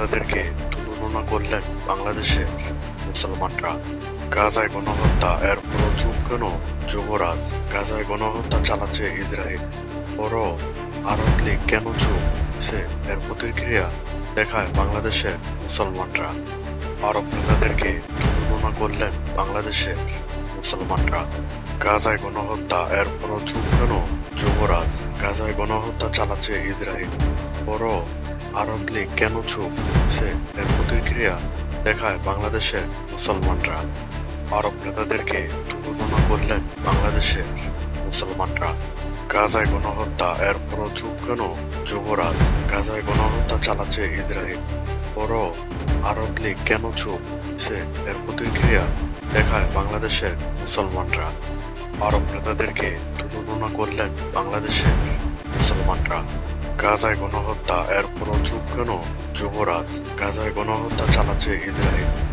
নেতাদেরকে তুলনা করলেন বাংলাদেশের মুসলমানরা গাজায় গণহত্যা এরপরও চুপ কেন? যুবরাজ, গাজায় গণহত্যা চালাচ্ছে ইসরায়েল। বড় আরব লীগ কেন চুপ? সে এর প্রতিক্রিয়া দেখায় বাংলাদেশের মুসলমানরা। আরব নেতাদেরকে তুলনা করলেন বাংলাদেশের মুসলমানরা গাজায় গণহত্যা, এরপরও চুপ কেন? যুবরাজ, গাজায় গণহত্যা চালাচ্ছে ইসরায়েল। বড় আরব লীগ কেন চুপ? সে এর প্রতিক্রিয়া দেখায় বাংলাদেশের মুসলমানরা। আরব নেতাদেরকে তুলনা করলেন বাংলাদেশের মুসলমানরা। গাজায় গণহত্যা, এরপরও চুপ কেন? যুবরাজ, গাজায় গণহত্যা চালাচ্ছে ইসরায়েল। বড় আরব লীগ কেন চুপ? সে এর প্রতিক্রিয়া দেখায় বাংলাদেশের মুসলমানরা। আরব নেতাদেরকে তুলনা করলেন বাংলাদেশের মুসলমানরা। গাজায় গণহত্যা, এরপরও চুপ কেন যুবরাজ? গাজায় গণহত্যা চালাচ্ছে ইসরায়েল।